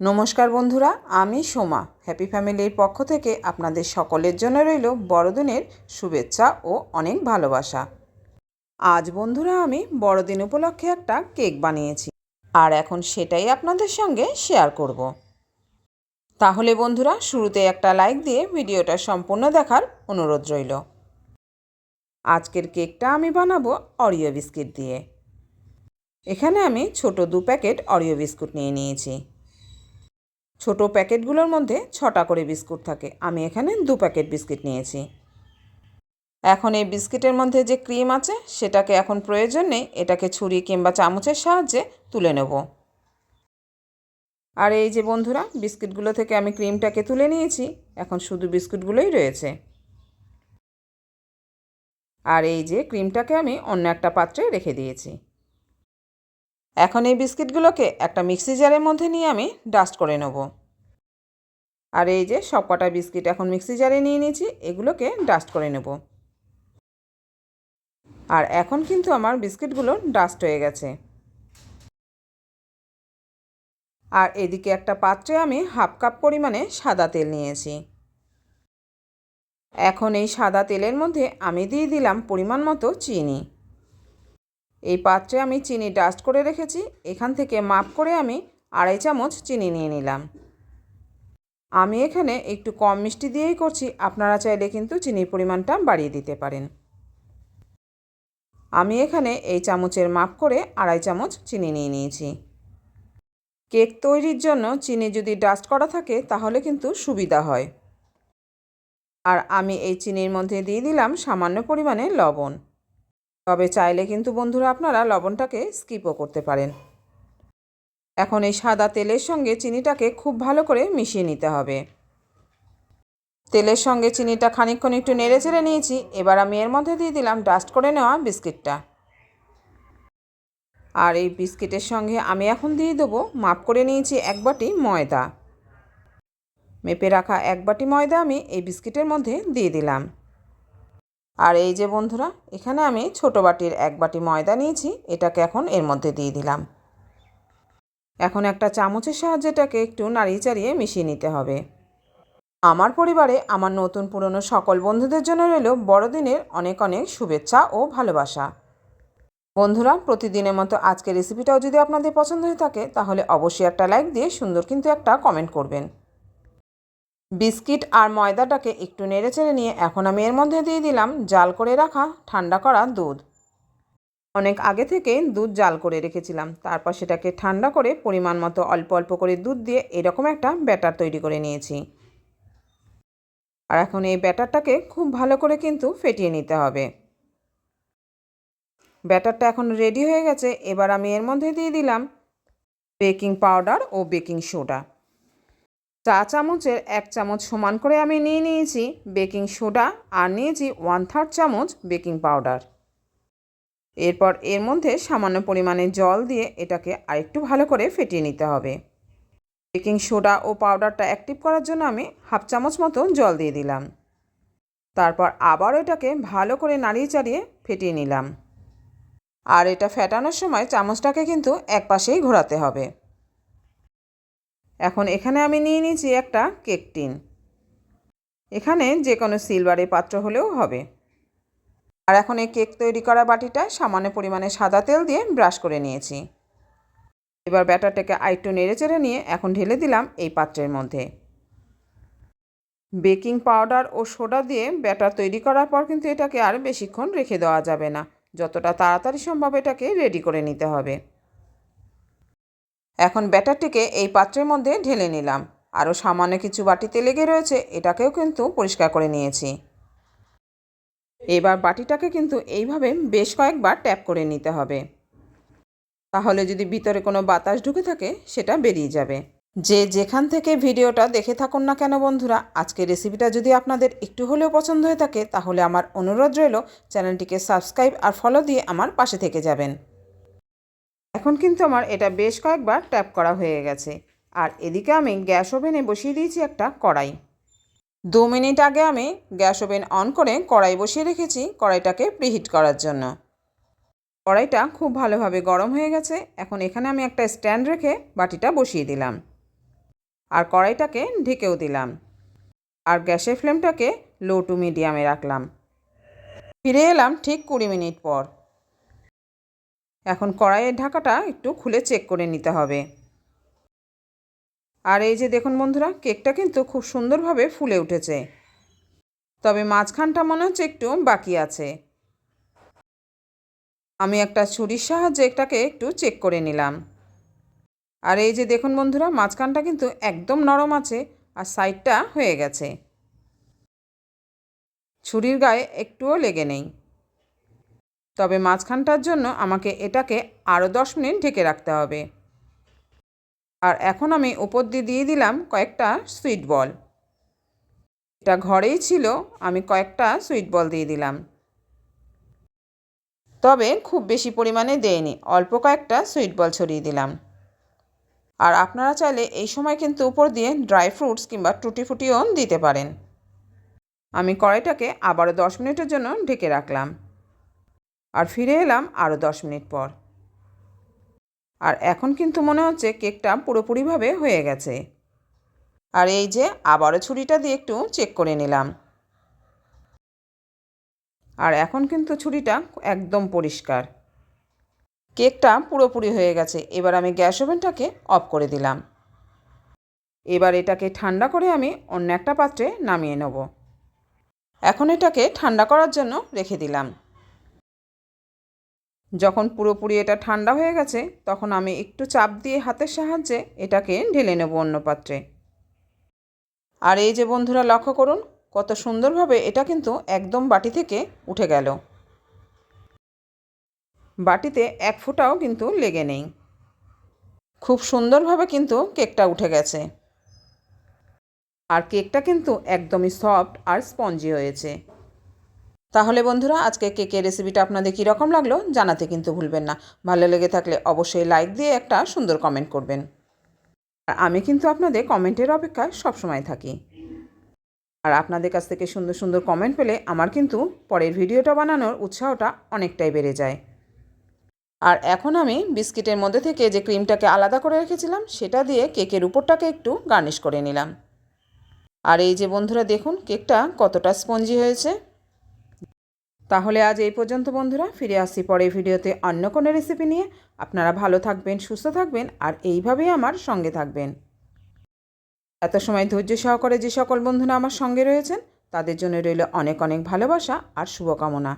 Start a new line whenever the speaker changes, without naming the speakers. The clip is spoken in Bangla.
নমস্কার বন্ধুরা, আমি সোমা। হ্যাপি ফ্যামিলির পক্ষ থেকে আপনাদের সকলের জন্য রইল বড়দিনের শুভেচ্ছা ও অনেক ভালোবাসা। আজ বন্ধুরা, আমি বড়দিন উপলক্ষে একটা কেক বানিয়েছি। আর এখন সেটাই আপনাদের সঙ্গে শেয়ার করব। তাহলে বন্ধুরা, শুরুতে একটা লাইক দিয়ে ভিডিওটা সম্পূর্ণ দেখার অনুরোধ রইল। আজকের কেকটা আমি বানাবো অরিও বিস্কিট দিয়ে। এখানে আমি ছোট দু প্যাকেট অরিও বিস্কুট নিয়ে নিয়েছি। ছোট প্যাকেটগুলোর মধ্যে ছটা করে বিস্কুট থাকে। আমি এখানে দু প্যাকেট বিস্কিট নিয়েছি। এখন এই বিস্কিটের মধ্যে যে ক্রিম আছে, সেটাকে এখন প্রয়োজন নেই, এটাকে ছুরি কিংবা চামচের সাহায্যে তুলে নেব। আর এই যে বন্ধুরা, বিস্কিটগুলো থেকে আমি ক্রিমটাকে তুলে নিয়েছি, এখন শুধু বিস্কুটগুলোই রয়েছে। আর এই যে ক্রিমটাকে আমি অন্য একটা পাত্রে রেখে দিয়েছি। এখন এই বিস্কিটগুলোকে একটা মিক্সি জারের মধ্যে নিয়ে আমি ডাস্ট করে নেব। আর এই যে সব কটা বিস্কিট এখন মিক্সি জারে নিয়ে নিয়েছি, এগুলোকে ডাস্ট করে নেব। আর এখন কিন্তু আমার বিস্কিটগুলো ডাস্ট হয়ে গেছে। আর এদিকে একটা পাত্রে আমি হাফ কাপ পরিমাণে সাদা তেল নিয়েছি। এখন এই সাদা তেলের মধ্যে আমি দিয়ে দিলাম পরিমাণ মতো চিনি। এই পাত্রে আমি চিনি ডাস্ট করে রেখেছি, এখান থেকে মাপ করে আমি আড়াই চামচ চিনি নিয়ে নিলাম। আমি এখানে একটু কম মিষ্টি দিয়েই করছি, আপনারা চাইলে কিন্তু চিনির পরিমাণটা বাড়িয়ে দিতে পারেন। আমি এখানে এই চামচের মাপ করে আড়াই চামচ চিনি নিয়ে নিয়েছি। কেক তৈরির জন্য চিনি যদি ডাস্ট করা থাকে, তাহলে কিন্তু সুবিধা হয়। আর আমি এই চিনির মধ্যে দিয়ে দিলাম সামান্য পরিমাণে লবণ। তবে চাইলে কিন্তু বন্ধুরা আপনারা লবণটাকে স্কিপও করতে পারেন। এখন এই সাদা তেলের সঙ্গে চিনিটাকে খুব ভালো করে মিশিয়ে নিতে হবে। তেলের সঙ্গে চিনিটা খানিকক্ষণ একটু নেড়ে চেড়ে নিয়েছি, এবার আমি এর মধ্যে দিয়ে দিলাম ডাস্ট করে নেওয়া বিস্কিটটা। আর এই বিস্কিটের সঙ্গে আমি এখন দিয়ে দেবো, মাপ করে নিয়েছি এক বাটি ময়দা। মেপে রাখা এক বাটি ময়দা আমি এই বিস্কিটের মধ্যে দিয়ে দিলাম। আর এই যে বন্ধুরা, এখানে আমি ছোট বাটির এক বাটি ময়দা নিয়েছি, এটাকে এখন এর মধ্যে দিয়ে দিলাম। এখন একটা চামচের সাহায্যে এটাকে একটু নাড়িয়ে চাড়িয়ে মিশিয়ে নিতে হবে। আমার পরিবারে আমার নতুন পুরনো সকল বন্ধুদের জন্য রইল বড়দিনের অনেক অনেক শুভেচ্ছা ও ভালোবাসা। বন্ধুরা, প্রতিদিনের মতো আজকের রেসিপিটাও যদি আপনাদের পছন্দ হয়ে থাকে, তাহলে অবশ্যই একটা লাইক দিয়ে সুন্দর কিন্তু একটা কমেন্ট করবেন। বিস্কিট আর ময়দাটাকে একটু নেড়ে চেড়ে নিয়ে এখন আমি এর মধ্যে দিয়ে দিলাম জাল করে রাখা ঠান্ডা করা দুধ। অনেক আগে থেকে দুধ জাল করে রেখেছিলাম। তারপর সেটাকে ঠান্ডা করে পরিমাণ মতো অল্প অল্প করে দুধ দিয়ে এরকম একটা ব্যাটার তৈরি করে নিয়েছি। আর এখন এই ব্যাটারটাকে খুব ভালো করে কিন্তু ফেটিয়ে নিতে হবে। ব্যাটারটা এখন রেডি হয়ে গেছে। এবার আমি এর মধ্যে দিয়ে দিলাম বেকিং পাউডার ও বেকিং সোডা। চা চামচের এক চামচ সমান করে আমি নিয়ে নিয়েছি বেকিং সোডা আর নিয়েছি ওয়ান থার্ড চামচ বেকিং পাউডার। এরপর এর মধ্যে সামান্য পরিমাণে জল দিয়ে এটাকে আরেকটু ভালো করে ফেটিয়ে নিতে হবে। বেকিং সোডা ও পাউডারটা অ্যাক্টিভ করার জন্য আমি হাফ চামচ মতো জল দিয়ে দিলাম। তারপর আবার এটাকে ভালো করে নাড়িয়ে চাড়িয়ে ফেটিয়ে নিলাম। আর এটা ফেটানোর সময় চামচটাকে কিন্তু এক পাশেই ঘোরাতে হবে। এখন এখানে আমি নিয়ে নিয়েছি একটা কেক টিন। এখানে যে কোনো সিলভারের পাত্র হলেও হবে। আর এখন এই কেক তৈরি করা বাটিটায় সামান্য পরিমাণে সাদা তেল দিয়ে ব্রাশ করে নিয়েছি। এবার ব্যাটারটাকে আরেকটু নেড়ে চেড়ে নিয়ে এখন ঢেলে দিলাম এই পাত্রের মধ্যে। বেকিং পাউডার ও সোডা দিয়ে ব্যাটার তৈরি করার পর কিন্তু এটাকে আর বেশিক্ষণ রেখে দেওয়া যাবে না। যতটা তাড়াতাড়ি সম্ভব এটাকে রেডি করে নিতে হবে। এখন ব্যাটারটিকে এই পাত্রের মধ্যে ঢেলে নিলাম। আরও সামান্য কিছু বাটিতে লেগে রয়েছে, এটাকেও কিন্তু পরিষ্কার করে নিয়েছি। এবার বাটিটাকে কিন্তু এইভাবে বেশ কয়েকবার ট্যাপ করে নিতে হবে। তাহলে যদি ভিতরে কোনো বাতাস ঢুকে থাকে, সেটা বেরিয়ে যাবে। যে যেখান থেকে ভিডিওটা দেখে থাকুন না কেন বন্ধুরা, আজকের রেসিপিটা যদি আপনাদের একটু হলেও পছন্দ হয়ে থাকে, তাহলে আমার অনুরোধ রইল চ্যানেলটিকে সাবস্ক্রাইব আর ফলো দিয়ে আমার পাশে থেকে যাবেন। এখন কিন্তু আমার এটা বেশ কয়েকবার ট্যাপ করা হয়ে গেছে। আর এদিকে আমি গ্যাস ওভেনে বসিয়ে দিয়েছি একটা কড়াই। দু মিনিট আগে আমি গ্যাস ওভেন অন করে কড়াই বসিয়ে রেখেছি কড়াইটাকে প্রিহিট করার জন্য। কড়াইটা খুব ভালোভাবে গরম হয়ে গেছে। এখন এখানে আমি একটা স্ট্যান্ড রেখে বাটিটা বসিয়ে দিলাম। আর কড়াইটাকে ঢেকেও দিলাম। আর গ্যাসের ফ্লেমটাকে লো টু মিডিয়ামে রাখলাম। ফিরে এলাম ঠিক কুড়ি মিনিট পর। এখন কড়াইয়ের ঢাকাটা একটু খুলে চেক করে নিতে হবে। আর এই যে দেখুন বন্ধুরা, কেকটা কিন্তু খুব সুন্দরভাবে ফুলে উঠেছে। তবে মাঝখানটা মনে হচ্ছে একটু বাকি আছে। আমি একটা ছুরির সাহায্যে এটাকে একটু চেক করে নিলাম। আর এই যে দেখুন বন্ধুরা, মাঝখানটা কিন্তু একদম নরম আছে আর সাইডটা হয়ে গেছে। ছুরির গায়ে একটুও লেগে নেই। তবে মাঝখানটার জন্য আমাকে এটাকে আরও দশ মিনিট ঢেকে রাখতে হবে। আর এখন আমি উপর দিয়ে দিয়ে দিলাম কয়েকটা সুইট বল। এটা ঘরেই ছিল, আমি কয়েকটা সুইট বল দিয়ে দিলাম। তবে খুব বেশি পরিমাণে দেয়নি অল্প কয়েকটা সুইট বল ছড়িয়ে দিলাম। আর আপনারা চাইলে এই সময় কিন্তু উপর দিয়ে ড্রাই ফ্রুটস কিংবা টুটি ফুটিও দিতে পারেন। আমি কড়াইটাকে আবারও দশ মিনিটের জন্য ঢেকে রাখলাম। আর ফিরে এলাম আরও দশ মিনিট পর। আর এখন কিন্তু মনে হচ্ছে কেকটা পুরোপুরিভাবে হয়ে গেছে। আর এই যে আবারও ছুরিটা দিয়ে একটু চেক করে নিলাম। আর এখন কিন্তু ছুরিটা একদম পরিষ্কার। কেকটা পুরোপুরি হয়ে গেছে, এবার আমি গ্যাস ওভেনটাকে অফ করে দিলাম। এবার এটাকে ঠান্ডা করে আমি অন্য একটা পাত্রে নামিয়ে নেব। এখন এটাকে ঠান্ডা করার জন্য রেখে দিলাম। যখন পুরোপুরি এটা ঠান্ডা হয়ে গেছে, তখন আমি একটু চাপ দিয়ে হাতের সাহায্যে এটাকে ঢেলে নেব অন্য পাত্রে। আর এই যে বন্ধুরা, লক্ষ্য করুন, কত সুন্দরভাবে এটা কিন্তু একদম বাটি থেকে উঠে গেল। বাটিতে এক ফোঁটাও কিন্তু লেগে নেই। খুব সুন্দরভাবে কিন্তু কেকটা উঠে গেছে। আর কেকটা কিন্তু একদমই সফট আর স্পঞ্জি হয়েছে। তাহলে বন্ধুরা, আজকে কেকের রেসিপিটা আপনাদের কীরকম লাগল জানাতে কিন্তু ভুলবেন না। ভালো লেগে থাকলে অবশ্যই লাইক দিয়ে একটা সুন্দর কমেন্ট করবেন। আর আমি কিন্তু আপনাদের কমেন্টের অপেক্ষায় সবসময় থাকি। আর আপনাদের কাছ থেকে সুন্দর সুন্দর কমেন্ট পেলে আমার কিন্তু পরের ভিডিওটা বানানোর উৎসাহটা অনেকটাই বেড়ে যায়। আর এখন আমি বিস্কিটের মধ্যে থেকে যে ক্রিমটাকে আলাদা করে রেখেছিলাম, সেটা দিয়ে কেকের উপরটাকে একটু গার্নিশ করে নিলাম। আর এই যে বন্ধুরা, দেখুন, কেকটা কতটা স্পঞ্জি হয়েছে। তাহলে আজ এই পর্যন্ত, বন্ধুরা। ফিরে আসছি পরে ভিডিওতে অন্য কোনো রেসিপি নিয়ে। আপনারা ভালো থাকবেন, সুস্থ থাকবেন, আর এইভাবেই আমার সঙ্গে থাকবেন। এত সময় ধৈর্য সহকারে যে সকল বন্ধুরা আমার সঙ্গে রয়েছেন, তাদের জন্য রইল অনেক অনেক ভালোবাসা আর শুভকামনা।